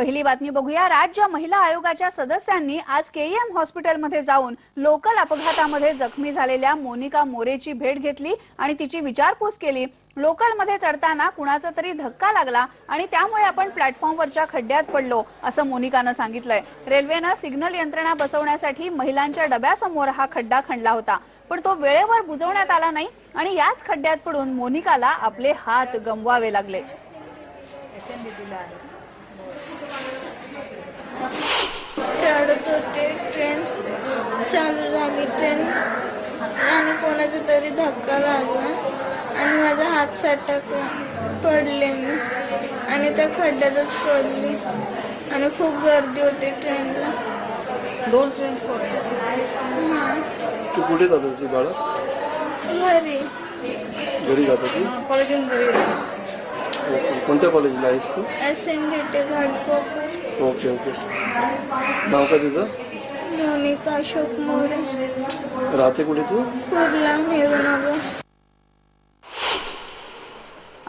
पहिली बातमी बघूया. राज्य महिला आयोगाच्या सदस्यांनी आज केईएम हॉस्पिटलमध्ये जाऊन लोकल अपघातामध्ये जखमी झालेल्या मोनिका मोरेची भेट घेतली आणि तिची विचारपूस केली. लोकलमध्ये चढताना कुणाचा तरी धक्का लागला आणि त्यामुळे आपण प्लॅटफॉर्मवरच्या खड्ड्यात पडलो असं मोनिकानं सांगितलंय. रेल्वेनं सिग्नल यंत्रणा बसवण्यासाठी महिलांच्या डब्यासमोर हा खड्डा खणला होता पण तो वेळेवर बुजवण्यात आला नाही आणि याच खड्ड्यात पडून मोनिकाला आपले हात गमवावे लागले चढत होते ट्रेन चालू झाली ट्रेन आणि कोणाचा तरी धक्का लागला. आणि माझा हात सटकला पडले मी. आणि त्या खड्ड्यातच पडली. आणि खूप गर्दी होती ट्रेनला. दोन ट्रेन हां. तू कुठे जात होती बाळा? घरी. घरी जात होती? कॉलेजून घरी. कोणत्या कॉलेजला आहेस तू? S N D T Ghatkopar. Okay okay. नाव काय तुझं? मोनिका अशोक मोरे राहते कुठे तू कुर्ला नेहरूनगर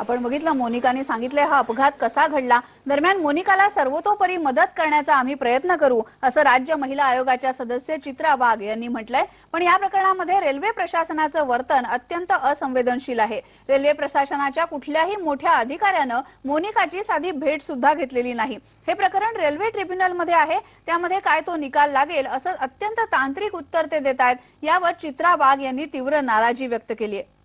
आपण बघितलं मोनिकाने सांगितलंय हा अपघात कसा घडला? दरम्यान मोनिकाला सर्वतोपरी मदत करण्याचा आम्ही प्रयत्न करू असं राज्य महिला आयोगाच्या सदस्य चित्रा वाघ यांनी म्हटलंय. पण या प्रकरणामध्ये रेल्वे प्रशासनाचं वर्तन अत्यंत असंवेदनशील आहे. रेल्वे प्रशासनाच्या कुठल्याही मोठ्या अधिकाऱ्यानं मोनिकाची साधी भेट सुद्धा घेतलेली नाही. हे प्रकरण रेल्वे ट्रिब्युनलमध्ये आहे त्यामध्ये काय तो निकाल लागेल असं अत्यंत तांत्रिक उत्तर ते देत आहेत यावर चित्रा वाघ यांनी तीव्र नाराजी व्यक्त केली आहे.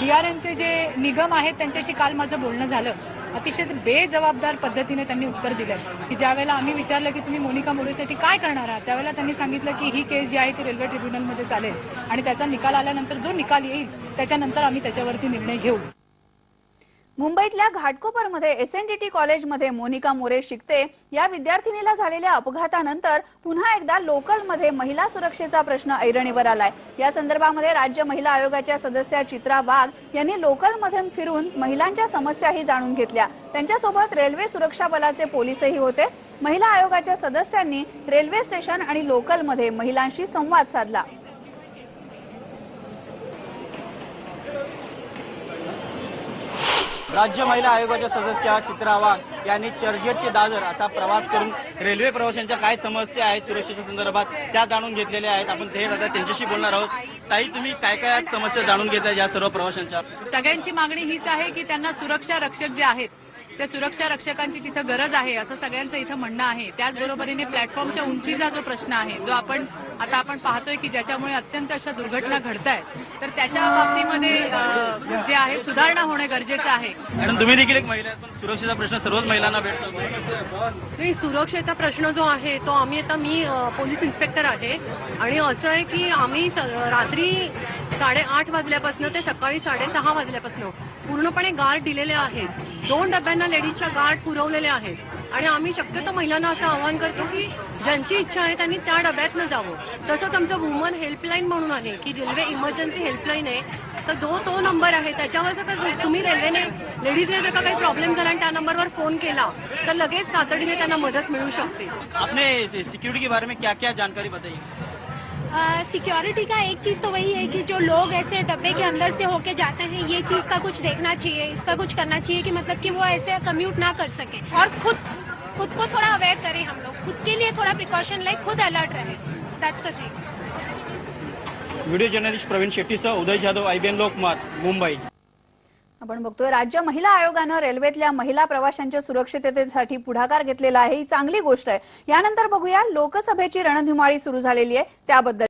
डीआरएमचे जे निगम आहेत त्यांच्याशी काल माझं बोलणं झालं. अतिशय बेजबाबदार पद्धतीने त्यांनी उत्तर दिलं की ज्यावेळेला आम्ही विचारलं की तुम्ही मोनिका मोरेसाठी काय करणार आहात त्यावेळेला त्यांनी सांगितलं की ही केस जी आहे ती रेल्वे ट्रिब्युनलमध्ये चालेल. आणि त्याचा निकाल आल्यानंतर जो निकाल येईल त्याच्यानंतर आम्ही त्याच्यावरती निर्णय घेऊ. मुंबईतल्या घाटकोपरमध्ये एसएनडीटी कॉलेजमध्ये मोनिका मोरे शिकते. या विद्यार्थिनीला झालेल्या अपघातानंतर पुन्हा एकदा लोकलमध्ये महिला सुरक्षेचा प्रश्न ऐरणीवर आलाय. या संदर्भामध्ये राज्य महिला आयोगाच्या सदस्या चित्रा वाघ यांनी लोकलमधून फिरून महिलांच्या समस्याही जाणून घेतल्या. त्यांच्यासोबत रेल्वे सुरक्षा बलाचे पोलीसही होते. महिला आयोगाच्या सदस्यांनी रेल्वे स्टेशन आणि लोकलमध्ये महिलांशी संवाद साधला. राज्य महिला आयोगाच्या सदस्य चित्रा वाघ यांनी चर्चगेट ते दादर असा प्रवास करून रेल्वे प्रवाशांच्या काय समस्या आहेत सुरक्षेच्या संदर्भात त्या जाणून घेतलेल्या आहेत. आपण ते आता त्यांच्याशी बोलणार आहोत. ताई तुम्ही काय काय समस्या जाणून घेतल्या या सर्व प्रवाशांच्या? सगळ्यांची मागणी हीच आहे की त्यांना सुरक्षा रक्षक जे आहेत त्या सुरक्षा रक्षकांची तिथं गरज आहे असं सगळ्यांचं इथं म्हणणं आहे. त्याचबरोबरीने प्लॅटफॉर्मच्या उंचीचा जो प्रश्न आहे जो आपण आता आपण पाहतोय की ज्याच्यामुळे अत्यंत अशा दुर्घटना घडत आहेत तर त्याच्या बाबतीमध्ये जे आहे सुधारणा होणे गरजेचं आहे. मॅडम तुम्ही देखील एक महिला आहेत, पण सुरक्षेचा प्रश्न सर्वच महिलांना भेटतो नाही सुरक्षेचा प्रश्न जो आहे तो आम्ही आता मी पोलीस इन्स्पेक्टर आहे. आणि असं आहे की आम्ही रात्री साडेआठ वाजल्यापासून ते सकाळी साडेसहा वाजल्यापासून पूर्णपणे गार्ड दिलेले आहेत. दोन डब्यांना लेडीजच्या गार्ड पुरवलेले आहेत. आणि आम्ही शक्यतो महिलांना असं आवाहन करतो की ज्यांची इच्छा आहे त्यांनी त्या डब्यातनं जावं. तसंच आमचं वुमन हेल्पलाईन म्हणून आहे की रेल्वे इमर्जन्सी हेल्पलाईन आहे. तर जो तो नंबर आहे त्याच्यावर जर का तुम्ही रेल्वेने लेडीजने जर का काही प्रॉब्लेम झाला आणि त्या नंबरवर फोन केला तर लगेच तातडीने त्यांना मदत मिळू शकते. आपने सिक्युरिटी के बारे में क्या क्या जानकारी बताइए सिक्योरिटी का एक चीज़ तो वही है कि जो लोग ऐसे डब्बे के अंदर से होके जाते हैं, ये चीज़ का कुछ देखना चाहिए, इसका कुछ करना चाहिए कि मतलब कि वो ऐसे कम्यूट ना कर सके। और खुद खुद को थोड़ा अवेयर करें हम लोग। खुद के लिए थोड़ा प्रिकॉशन लाइक खुद अलर्ट रहे। That's the thing journalist Praveen शेट्टीसह Uday Jadhav IBN Lokmat Mumbai आपण बघतोय राज्य महिला आयोगानं रेल्वेतल्या महिला प्रवाशांच्या सुरक्षिततेसाठी पुढाकार घेतलेला आहे. ही चांगली गोष्ट आहे. यानंतर बघूया लोकसभेची रणधुमाळी सुरू झालेली आहे. त्याबद्दल